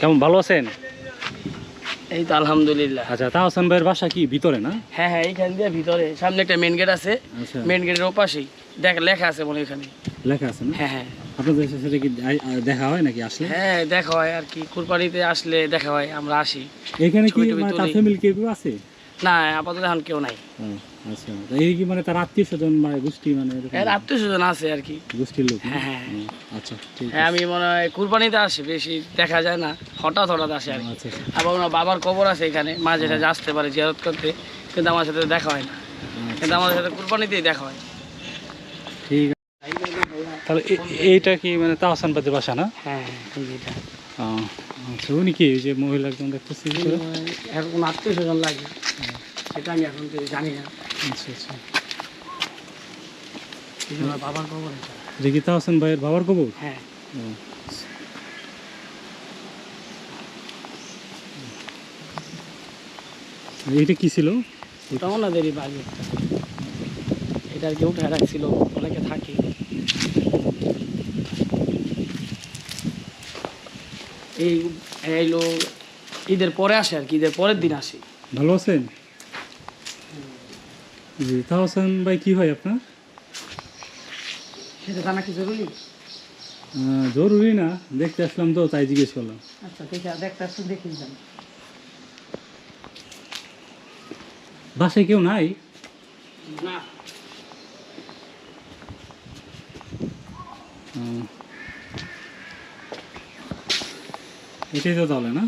কেমন ভালো আছেন? এই তো আলহামদুলিল্লাহ। আচ্ছা তা হোসেন ভাইয়ের বাসা কি ভিতরে না? হ্যাঁ হ্যাঁ এইখান দিয়ে ভিতরে। সামনে একটা মেন গেট আছে। আচ্ছা। মেন গেটের ওপাশেই। দেখ লেখা আছে মনে এখানে। লেখা আছে না? হ্যাঁ হ্যাঁ। আপনাদের সাথে কি দেখা হয় নাকি আসলে? হ্যাঁ দেখা হয় আর কি। কুরবানিতে আসলে দেখা হয় আমরা আসি। এখানে কি ছবি মানে ফ্যামিলি কেউ আছে? না আপাতত এখন কেউ নাই। আচ্ছা। এই কি মানে তার আত্মীয় স্বজন মানে গোষ্ঠী মানে এর আত্মীয় স্বজন আছে আর কি। গোষ্ঠীর লোক? হ্যাঁ, হ্যাঁ। আচ্ছা ঠিক হ্যাঁ আমি মনে হয় কুরবানিতে আসি বেশি দেখা যায় না। হঠাৎ হঠাৎ আসে আর কি। আচ্ছা আচ্ছা। আবার ওনার বাবার কবর আছে এখানে মাঝে সাঝে আসতে পারে জিয়ারত করতে। কিন্তু আমার সাথে দেখা হয় না। কিন্তু আমাদের সাথে কুরবানিতেই দেখা হয়। ঠিক তাহলে এইটা কি মানে তাহসান ভাইয়ের বাসা না? হ্যাঁ হ্যাঁ ও, আচ্ছা উনি কি যে মহিলা একজন দেখতেছি? এখন আত্মীয় স্বজন লাগে। সেটা আমি এখন জানি না। আচ্ছা আচ্ছা। বাবার কবর এটা। এটা তাহসান ভাইয়ের বাবার কবর হ্যাঁ। ও। এইটা কি ছিল? ওটা ওনাদেরই বাড়ি এটা আর কি উঠে রাখছিল অনেকে থাকে। এই এইলো ঈদের পরে আসে আর কি ঈদের পরের দিন আসে। ভালো আছেন? জি তাহসান ভাই কি হয় আপনার? সেটা জানা কি জরুরি? জরুরি না দেখতে আসলাম তো তাই জিজ্ঞেস করলাম। আচ্ছা দেখে দেখতে আসুন দেখি যান। বাসায় কেউ নাই? না। এটাই তো তাহলে না?